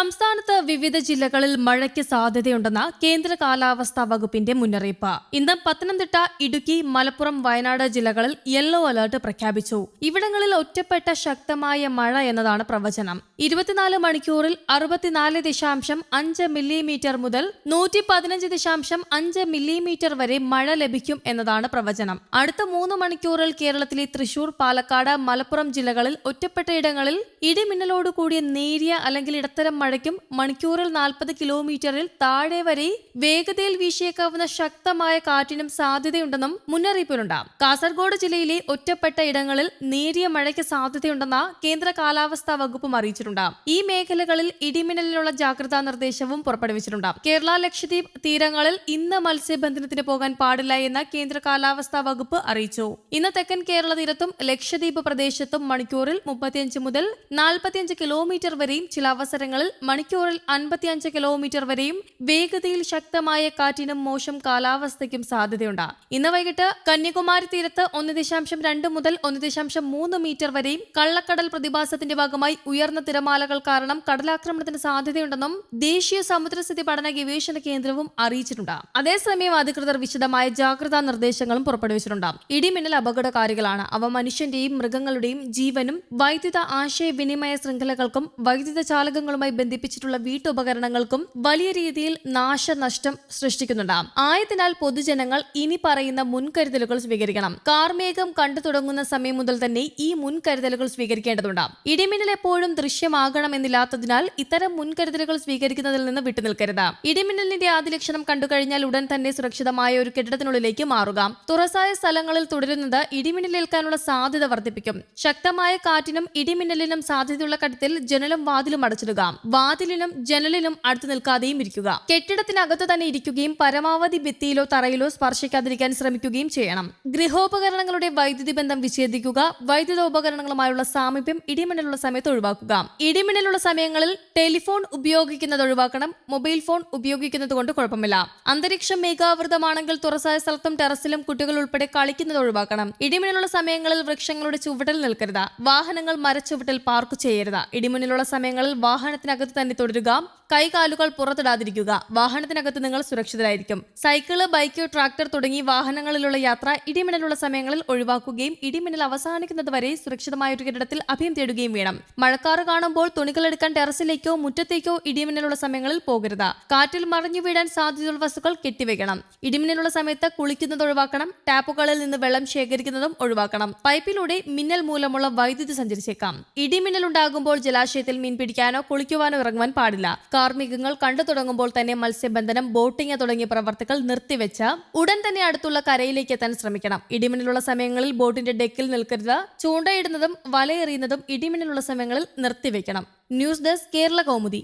സംസ്ഥാനത്ത് വിവിധ ജില്ലകളിൽ മഴയ്ക്ക് സാധ്യതയുണ്ടെന്ന കേന്ദ്ര കാലാവസ്ഥാ വകുപ്പിന്റെ മുന്നറിയിപ്പ്. ഇന്ന് പത്തനംതിട്ട ഇടുക്കി മലപ്പുറം വയനാട് ജില്ലകളിൽ യെല്ലോ അലർട്ട് പ്രഖ്യാപിച്ചു. ഇവിടങ്ങളിൽ ഒറ്റപ്പെട്ട ശക്തമായ മഴ എന്നതാണ് പ്രവചനം. ഇരുപത്തിനാല് മണിക്കൂറിൽ അറുപത്തിനാല് ദശാംശം അഞ്ച് മില്ലിമീറ്റർ മുതൽ നൂറ്റി പതിനഞ്ച് ദശാംശം അഞ്ച് മില്ലിമീറ്റർ വരെ മഴ ലഭിക്കും എന്നതാണ് പ്രവചനം. അടുത്ത മൂന്ന് മണിക്കൂറിൽ കേരളത്തിലെ തൃശൂർ പാലക്കാട് മലപ്പുറം ജില്ലകളിൽ ഒറ്റപ്പെട്ട ഇടങ്ങളിൽ ഇടിമിന്നലോട് കൂടിയ നേരിയ അല്ലെങ്കിൽ ഇടത്തരം മഴയ്ക്കും മണിക്കൂറിൽ നാൽപ്പത് കിലോമീറ്ററിൽ താഴെ വരെ വേഗതയിൽ വീശിയേക്കാവുന്ന ശക്തമായ കാറ്റിനും സാധ്യതയുണ്ടെന്നും മുന്നറിയിപ്പിലുണ്ട് കാസർഗോഡ് ജില്ലയിലെ ഒറ്റപ്പെട്ട ഇടങ്ങളിൽ നേരിയ മഴയ്ക്ക് സാധ്യതയുണ്ടെന്ന കേന്ദ്ര കാലാവസ്ഥാ വകുപ്പും അറിയിച്ചിട്ടുണ്ട്. ഈ മേഖലകളിൽ ഇടിമിന്നലിനുള്ള ജാഗ്രതാ നിർദ്ദേശവും പുറപ്പെടുവിച്ചിട്ടുണ്ട്. കേരള ലക്ഷദ്വീപ് തീരങ്ങളിൽ ഇന്ന് മത്സ്യബന്ധനത്തിന് പോകാൻ പാടില്ല എന്ന് കേന്ദ്ര കാലാവസ്ഥാ വകുപ്പ് അറിയിച്ചു. ഇന്ന് തെക്കൻ കേരള തീരത്തും ലക്ഷദ്വീപ് പ്രദേശത്തും മണിക്കൂറിൽ മുപ്പത്തിയഞ്ച് മുതൽ നാൽപ്പത്തിയഞ്ച് കിലോമീറ്റർ വരെയും ചില അവസരങ്ങളിൽ മണിക്കൂറിൽ അൻപത്തിയഞ്ച് കിലോമീറ്റർ വരെയും വേഗതയിൽ ശക്തമായ കാറ്റിനും മോശം കാലാവസ്ഥയ്ക്കും സാധ്യതയുണ്ട്. ഇന്ന് വൈകിട്ട് കന്യാകുമാരി തീരത്ത് ഒന്ന് ദശാംശം രണ്ട് മുതൽ ഒന്ന് ദശാംശം മൂന്ന് മീറ്റർ വരെയും കള്ളക്കടൽ പ്രതിഭാസത്തിന്റെ ഭാഗമായി ഉയർന്ന തിരമാലകൾ കാരണം കടലാക്രമണത്തിന് സാധ്യതയുണ്ടെന്നും ദേശീയ സമുദ്രസ്ഥിതി പഠന ഗവേഷണ കേന്ദ്രവും അറിയിച്ചിട്ടുണ്ട്. അതേസമയം അധികൃതർ വിശദമായ ജാഗ്രതാ നിർദ്ദേശങ്ങളും പുറപ്പെടുവിച്ചിട്ടുണ്ട്. ഇടിമിന്നൽ അപകടകാരികളാണ്. അവ മനുഷ്യന്റെയും മൃഗങ്ങളുടെയും ജീവനും വൈദ്യുത ആശയവിനിമയ ശൃംഖലകൾക്കും വൈദ്യുത ചാലകങ്ങളുമായി ബന്ധിപ്പിച്ചിട്ടുള്ള വീട്ടുപകരണങ്ങൾക്കും വലിയ രീതിയിൽ നാശനഷ്ടം സൃഷ്ടിക്കുന്നുണ്ട്. ആയതിനാൽ പൊതുജനങ്ങൾ ഇനി പറയുന്ന മുൻകരുതലുകൾ സ്വീകരിക്കണം. കാർമേഘം കണ്ടു തുടങ്ങുന്ന സമയം മുതൽ തന്നെ ഈ മുൻകരുതലുകൾ സ്വീകരിക്കേണ്ടതുണ്ട്. ഇടിമിന്നൽ എപ്പോഴും ദൃശ്യമാകണമെന്നില്ലാത്തതിനാൽ ഇത്തരം മുൻകരുതലുകൾ സ്വീകരിക്കുന്നതിൽ നിന്ന് വിട്ടുനിൽക്കരുത്. ഇടിമിന്നലിന്റെ ആദ്യ ലക്ഷണം കണ്ടുകഴിഞ്ഞാൽ ഉടൻ തന്നെ സുരക്ഷിതമായ ഒരു കെട്ടിടത്തിനുള്ളിലേക്ക് മാറുക. തുറസായ സ്ഥലങ്ങളിൽ തുടരുന്നത് ഇടിമിന്നലേൽക്കാനുള്ള സാധ്യത വർദ്ധിപ്പിക്കും. ശക്തമായ കാറ്റിനും ഇടിമിന്നലിനും സാധ്യതയുള്ള ഘട്ടത്തിൽ ജനലും വാതിലും അടച്ചിടുക. വാതിലിനും ജനലിലും അടുത്ത് നിൽക്കാതെയും ഇരിക്കുക. കെട്ടിടത്തിനകത്ത് തന്നെ ഇരിക്കുകയും പരമാവധി ഭിത്തിയിലോ തറയിലോ സ്പർശിക്കാതിരിക്കാൻ ശ്രമിക്കുകയും ചെയ്യണം. ഗൃഹോപകരണങ്ങളുടെ വൈദ്യുതി ബന്ധം വിച്ഛേദിക്കുക വൈദ്യുതോപകരണങ്ങളുമായുള്ള സാമീപ്യം ഇടിമിന്നലുള്ള സമയത്ത് ഒഴിവാക്കുക. ഇടിമിന്നലുള്ള സമയങ്ങളിൽ ടെലിഫോൺ ഉപയോഗിക്കുന്നത് ഒഴിവാക്കണം മൊബൈൽ ഫോൺ ഉപയോഗിക്കുന്നത് കൊണ്ട് കുഴപ്പമില്ല. അന്തരീക്ഷം മേഘാവൃതമാണെങ്കിൽ തുറസായ സ്ഥലത്തും ടെറസിലും കുട്ടികൾ ഉൾപ്പെടെ കളിക്കുന്നത് ഒഴിവാക്കണം. ഇടിമിന്നലുള്ള സമയങ്ങളിൽ വൃക്ഷങ്ങളുടെ ചുവട്ടിൽ നിൽക്കരുത്. വാഹനങ്ങൾ മരച്ചുവട്ടിൽ പാർക്ക് ചെയ്യരുത്. ഇടിമിന്നലുള്ള സമയങ്ങളിൽ വാഹനത്തിനകത്ത് തന്നെ തുടരുക. കൈകാലുകൾ പുറത്തിടാതിരിക്കുക. വാഹനത്തിനകത്ത് നിങ്ങൾ സുരക്ഷിതരായിരിക്കും. സൈക്കിൾ ബൈക്ക് ട്രാക്ടർ തുടങ്ങി വാഹനങ്ങളിലുള്ള യാത്ര ഇടിമിന്നലുള്ള സമയങ്ങളിൽ ഒഴിവാക്കുകയും ഇടിമിന്നൽ അവസാനിക്കുന്നതുവരെ സുരക്ഷിതമായ ഒരു കെട്ടിടത്തിൽ അഭയം തേടുകയും വേണം. മഴക്കാറ് കാണുമ്പോൾ തുണികൾ എടുക്കാൻ ടെറസിലേക്കോ മുറ്റത്തേക്കോ ഇടിമിന്നലുള്ള സമയങ്ങളിൽ പോകരുത്. കാറ്റിൽ മറിഞ്ഞു വീഴാൻ സാധ്യതയുള്ള വസ്തുക്കൾ കെട്ടിവെക്കണം. ഇടിമിന്നലുള്ള സമയത്ത് കുളിക്കുന്നത് ഒഴിവാക്കണം. ടാപ്പുകളിൽ നിന്ന് വെള്ളം ശേഖരിക്കുന്നതും ഒഴിവാക്കണം. പൈപ്പിലൂടെ മിന്നൽ മൂലമുള്ള വൈദ്യുതി സഞ്ചരിച്ചേക്കാം. ഇടിമിന്നലുണ്ടാകുമ്പോൾ ജലാശയത്തിൽ മീൻ പിടിക്കാനോ കുളിക്കുവാനോ ഇറങ്ങുവാൻ പാടില്ല. കാർമികങ്ങൾ കണ്ടു തുടങ്ങുമ്പോൾ തന്നെ മത്സ്യബന്ധനം ബോട്ടിംഗ് തുടങ്ങിയ പ്രവർത്തികൾ നിർത്തിവെച്ച് ഉടൻ തന്നെ അടുത്തുള്ള കരയിലേക്ക് എത്താൻ ശ്രമിക്കണം. ഇടിമിന്നലുള്ള സമയങ്ങളിൽ ബോട്ടിന്റെ ഡെക്കിൽ നിൽക്കരുത്. ചൂണ്ടയിടുന്നതും വലയെറിയുന്നതും ഇടിമിന്നലുള്ള സമയങ്ങളിൽ നിർത്തിവെക്കണം. News desk Kerala Kaumudi.